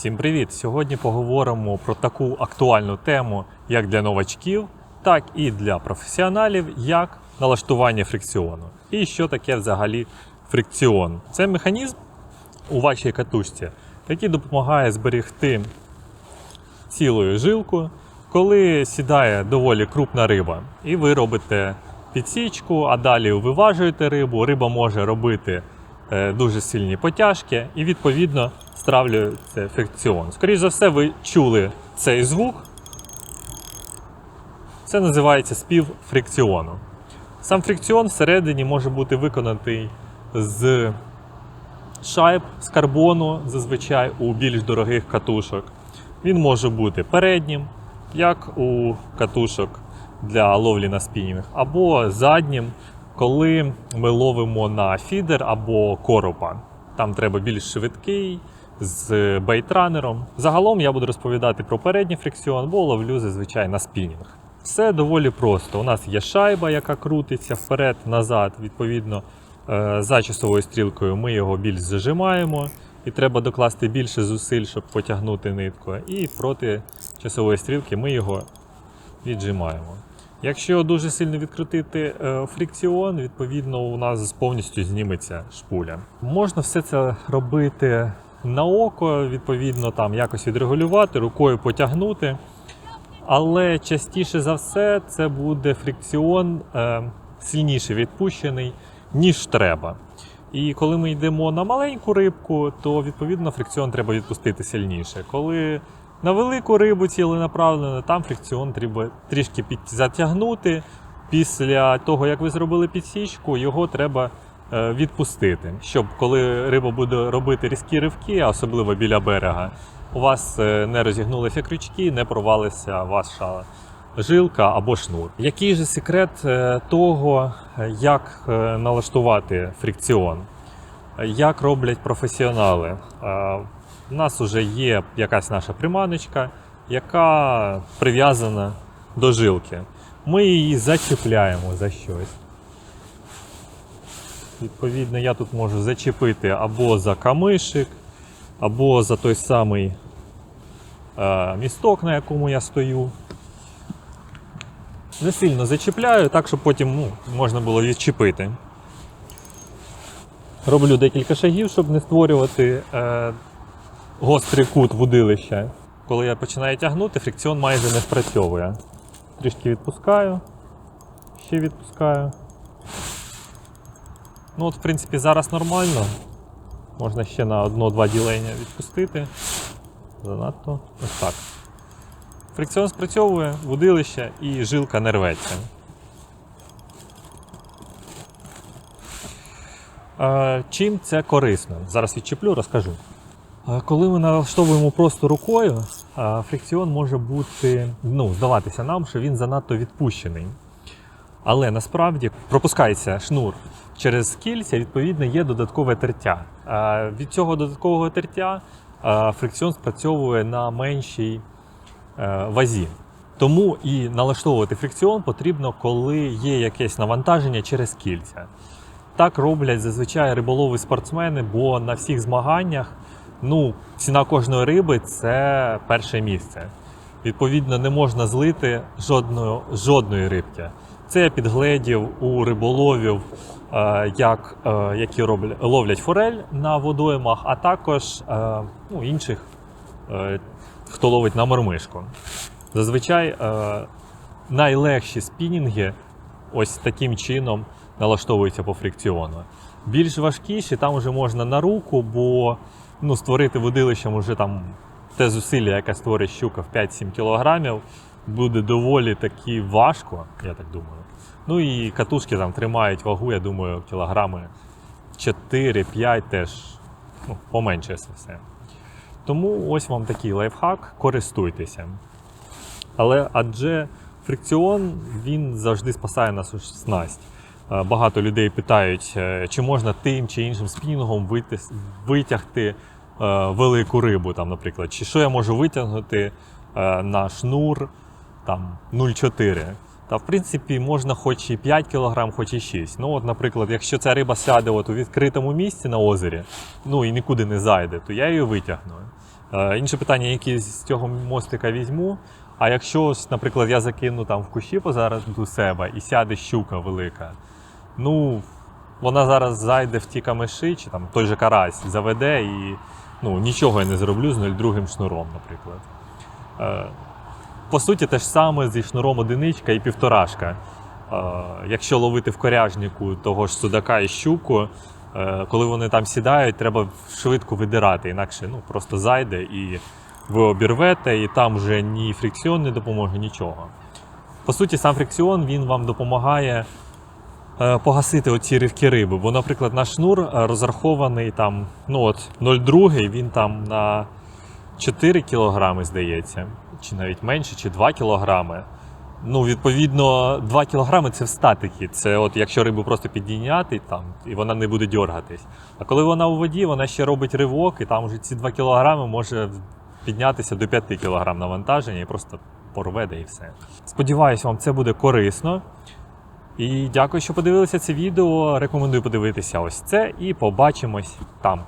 Всім привіт! Сьогодні поговоримо про таку актуальну тему, як для новачків, так і для професіоналів, як налаштування фрикціону. І що таке взагалі фрикціон? Це механізм у вашій катушці, який допомагає зберегти цілою жилку, коли сідає доволі крупна риба, і ви робите підсічку, а далі виважуєте рибу. Риба може робити е, дуже сильні потяжки, і відповідно стравлюється фрикціон. Скоріше за все, ви чули цей звук. Це називається спів фрикціону. Сам фрикціон всередині може бути виконаний з шайб з карбону, зазвичай у більш дорогих катушок. Він може бути переднім, як у катушок для ловлі на спінінг, або заднім, коли ми ловимо на фідер або коропа. Там треба більш швидкий з бейтранером. Загалом я буду розповідати про передній фрикціон, бо ловлю зазвичай на спінінг. Все доволі просто. У нас є шайба, яка крутиться вперед-назад. Відповідно, е, за часовою стрілкою ми його більш зажимаємо, і треба докласти більше зусиль, щоб потягнути нитку. І проти часової стрілки ми його віджимаємо. Якщо дуже сильно відкрутити е, фрикціон, відповідно у нас повністю зніметься шпуля. Можна все це робити на око, відповідно, там якось відрегулювати, рукою потягнути. Але частіше за все це буде фрикціон е, сильніше відпущений, ніж треба. І коли ми йдемо на маленьку рибку, то відповідно фрикціон треба відпустити сильніше. Коли на велику рибу ціленаправлено, там фрикціон треба трішки під... затягнути. Після того, як ви зробили підсічку, його треба відпустити, щоб коли риба буде робити різкі ривки, особливо біля берега, у вас е, не розігнулися крючки, не порвалася ваша жилка або шнур. Який же секрет е, того, е, як е, налаштувати фрикціон? Е, Як роблять професіонали? Е, У нас вже є якась наша приманочка, яка прив'язана до жилки. Ми її зачіпляємо за щось. Відповідно, я тут можу зачепити або за камишик, або за той самий е, місток, на якому я стою. Не сильно зачіпляю, так, щоб потім ну, можна було відчепити. Роблю декілька шагів, щоб не створювати е, гострий кут вудилища. Коли я починаю тягнути, фрикціон майже не спрацьовує. Трішки відпускаю, ще відпускаю. Ну от, в принципі, зараз нормально. Можна ще на одно-два ділення відпустити. Занадто. Ось так. Фрикціон спрацьовує, вудилище і жилка не рветься. Чим це корисно? Зараз відчеплю, розкажу. Коли ми налаштовуємо просто рукою, фрикціон може бути, ну, здаватися нам, що він занадто відпущений. Але насправді пропускається шнур через кільця, відповідно, є додаткове тертя. Від цього додаткового тертя фрикціон спрацьовує на меншій е, вазі. Тому і налаштовувати фрикціон потрібно, коли є якесь навантаження через кільця. Так роблять зазвичай риболови спортсмени, бо на всіх змаганнях ну, ціна кожної риби це перше місце. Відповідно, не можна злити жодної, жодної рибки. Це я підгледів у риболовів, як, е, які роблять, ловлять форель на водоймах, а також е, ну, інших, е, хто ловить на мормишку. Зазвичай е, найлегші спінінги ось таким чином налаштовуються по фрикціону. Більш важкіші там вже можна на руку, бо ну, створити водилищем уже там те зусилля, яке створить щука в 5-7 кілограмів, буде доволі таки важко, я так думаю. Ну і катушки там тримають вагу, я думаю, кілограми 4-5 теж ну, поменше все. Тому ось вам такий лайфхак, користуйтеся. Але адже фрикціон він завжди спасає нашу снасть. Е, Багато людей питають, е, чи можна тим чи іншим спінінгом витягти е, велику рибу, там, наприклад, чи що я можу витягнути на шнур там, 0,4. Та в принципі можна хоч і 5 кг, хоч і 6. Ну, от, наприклад, якщо ця риба сяде от у відкритому місці на озері, ну і нікуди не зайде, то я її витягну. Е, інше питання, які з цього мостика візьму. А якщо, наприклад, я закину там в кущі позаду себе і сяде щука велика, ну вона зараз зайде в ті камиші, чи там той же карась заведе і ну, нічого я не зроблю з 0,2 шнуром, наприклад. Е, по суті, те ж саме зі шнуром одиничка і півторашка. Е, якщо ловити в коряжнику того ж судака і щуку, е, коли вони там сідають, треба швидко видирати, інакше ну, просто зайде і ви обірвете, і там вже ні фрикціон не допоможе, нічого. По суті, сам фрикціон він вам допомагає е, погасити оці ривки риби. Бо, наприклад, наш шнур розрахований там, ну от 0,2, він там на 4 кілограми, здається, чи навіть менше, чи 2 кілограми. Ну, відповідно, 2 кілограми це в статикі. Це от якщо рибу просто підійняти там, і вона не буде дьоргатись. А коли вона у воді, вона ще робить ривок, і там вже ці 2 кілограми може піднятися до 5 кілограм навантаження і просто порве да і все. Сподіваюсь, вам це буде корисно. І дякую, що подивилися це відео. Рекомендую подивитися ось це і побачимось там.